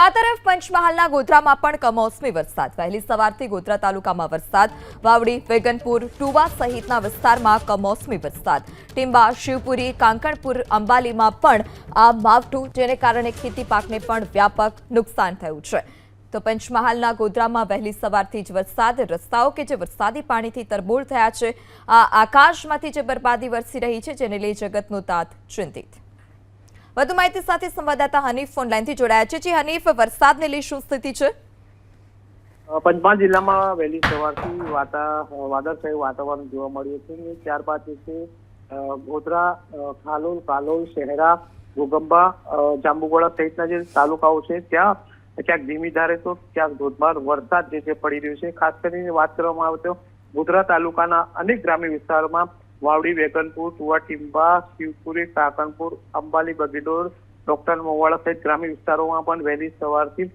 તો આ તરફ પંચમહાલના ગોધરામાં પણ કમોસમી વરસાદ. વહેલી સવારથી ગોધરા તાલુકામાં વરસાદ. વાવડી, વેગનપુર, ટુવા સહિતના વિસ્તારમાં કમોસમી વરસાદ. ટીંબા, શિવપુરી, કાંકણપુર, અંબાલીમાં પણ આ માવઠું, જેને કારણે ખેતી પાકને પણ વ્યાપક નુકસાન થયું છે. તો પંચમહાલના ગોધરામાં વહેલી સવારથી જ વરસાદ. રસ્તાઓ કે જે વરસાદી પાણીથી તરબોળ થયા છે, આ આકાશમાંથી જે બરબાદી વરસી રહી છે, જેને લઈ જગતનો તાત ચિંતિત. વધુ માહિતી સાથે સંવાદદાતા હનીફ ફોનલાઈનથી જોડાયા છે. જે હનીફ, વરસાદને લઈ શું સ્થિતિ છે? પંચમહાલ જિલ્લામાં વહેલી સવારથી વાતા વાદળછાયું વાતાવરણ જોવા મળ્યું છે ત્યારબાદ છે ગોધરા ખાલોલ કાલોલ શહેરા ગોગંબા જાંબુગોળા સહિતના જે તાલુકાઓ છે, ત્યાં ક્યાંક ધીમી ધારે તો ક્યાંક ધોધમાર વરસાદ જે છે પડી રહ્યો છે. ખાસ કરીને વાત કરવામાં આવે તો ગોધરા તાલુકાના અનેક ગ્રામ્ય વિસ્તારોમાં વાવડી, વેગનપુર ટુવા ટીંબા શિવપુરી કાકણપુર અંબાલી, બગીડોર, ડોક્ટર મોવાડા સહિત ગ્રામ્ય વિસ્તારોમાં પણ વહેલી સવારથી